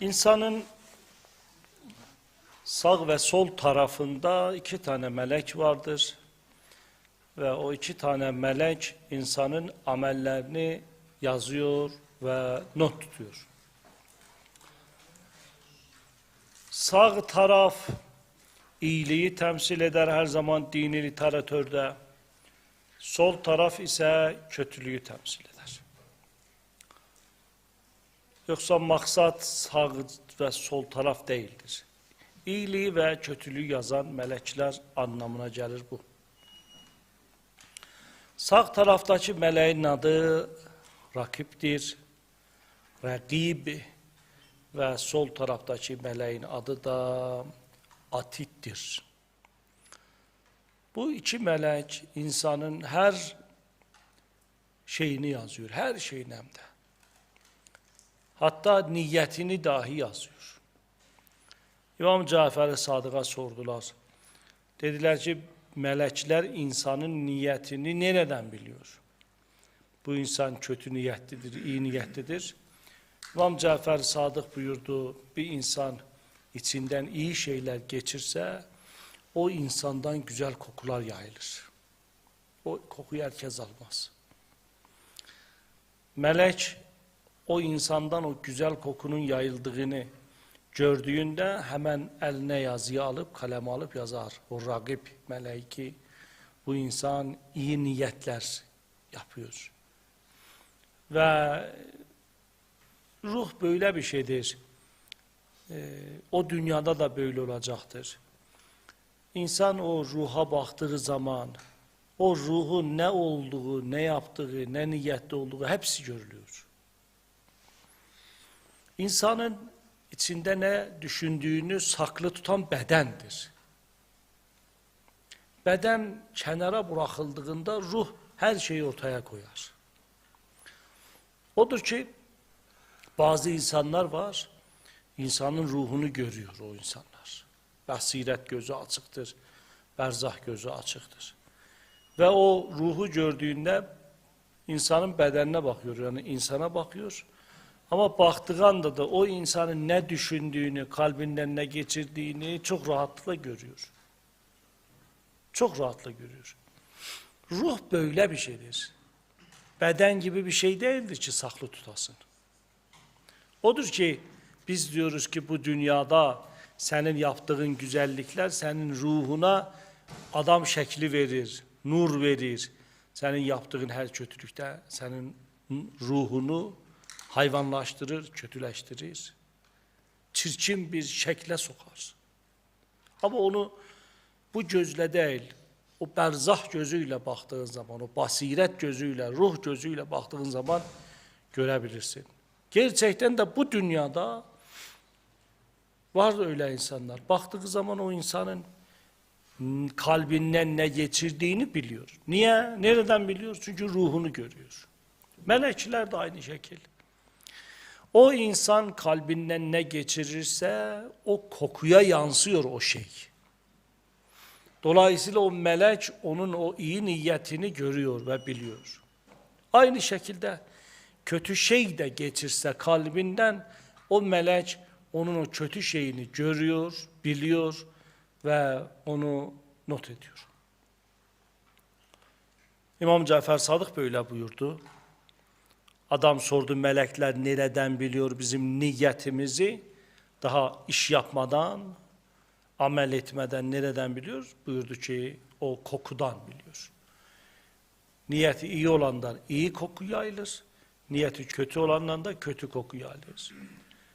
İnsanın sağ ve sol tarafında iki tane melek vardır. Ve o iki tane melek insanın amellerini yazıyor ve not tutuyor. Sağ taraf iyiliği temsil eder her zaman dini literatürde. Sol taraf ise kötülüğü temsil eder. Yoksa maksat sağ ve sol taraf değildir. İyiliği ve kötülüğü yazan melekler anlamına gelir bu. Sağ taraftaki meleğin adı rakiptir, rakib ve sol taraftaki meleğin adı da atittir. Bu iki melek insanın her şeyini yazıyor, her şeyin hem de. Hatta niyetini dahi yazıyor. İmam Cafer-i Sadık'a sordular. Dediler ki melekler insanın niyetini nereden biliyor? Bu insan kötü niyetlidir, iyi niyetlidir. İmam Cafer Sadık buyurdu, bir insan içinden iyi şeyler geçirse, o insandan güzel kokular yayılır. O kokuyu herkes almaz. Melek, o insandan o güzel kokunun yayıldığını gördüğünde hemen eline yazıyı alıp, kalem alıp yazar. O ragip meleği bu insan iyi niyetler yapıyor. Ve ruh böyle bir şeydir. Ee, o dünyada da böyle olacaktır. İnsan o ruha baktığı zaman o ruhun ne olduğu, ne yaptığı, ne niyette olduğu hepsi görülüyor. İnsanın içinde ne düşündüğünü saklı tutan bedendir. Beden kenara bırakıldığında ruh her şeyi ortaya koyar. Odur ki bazı insanlar var, insanın ruhunu görüyor o insanlar. Basiret gözü açıktır, berzah gözü açıktır. Ve o ruhu gördüğünde insanın bedenine bakıyor, yani insana bakıyor. Ama baktığı anda da o insanın ne düşündüğünü, kalbinden ne geçirdiğini çok rahatlıkla görüyor. Çok rahatla görüyor. Ruh böyle bir şeydir. Beden gibi bir şey değildir ki saklı tutasın. Odur ki biz diyoruz ki bu dünyada senin yaptığın güzellikler senin ruhuna adam şekli verir, nur verir. Senin yaptığın her kötülükte senin ruhunu hayvanlaştırır, kötüleştirir. Çirkin bir şekle sokar. Ama onu bu gözle değil, o berzah gözüyle baktığın zaman, o basiret gözüyle, ruh gözüyle baktığın zaman görebilirsin. Gerçekten de bu dünyada var öyle insanlar. Baktığı zaman o insanın kalbinden ne geçirdiğini biliyor. Niye? Nereden biliyor? Çünkü ruhunu görüyor. Melekler de aynı şekil. O insan kalbinden ne geçirirse o kokuya yansıyor o şey. Dolayısıyla o melek onun o iyi niyetini görüyor ve biliyor. Aynı şekilde kötü şey de geçirse kalbinden o melek onun o kötü şeyini görüyor, biliyor ve onu not ediyor. İmam Cafer Sadık böyle buyurdu. Adam sordu melekler nereden biliyor bizim niyetimizi? Daha iş yapmadan, amel etmeden nereden biliyor? Buyurdu ki o kokudan biliyor. Niyeti iyi olandan iyi koku yayılır. Niyeti kötü olandan da kötü koku yayılır.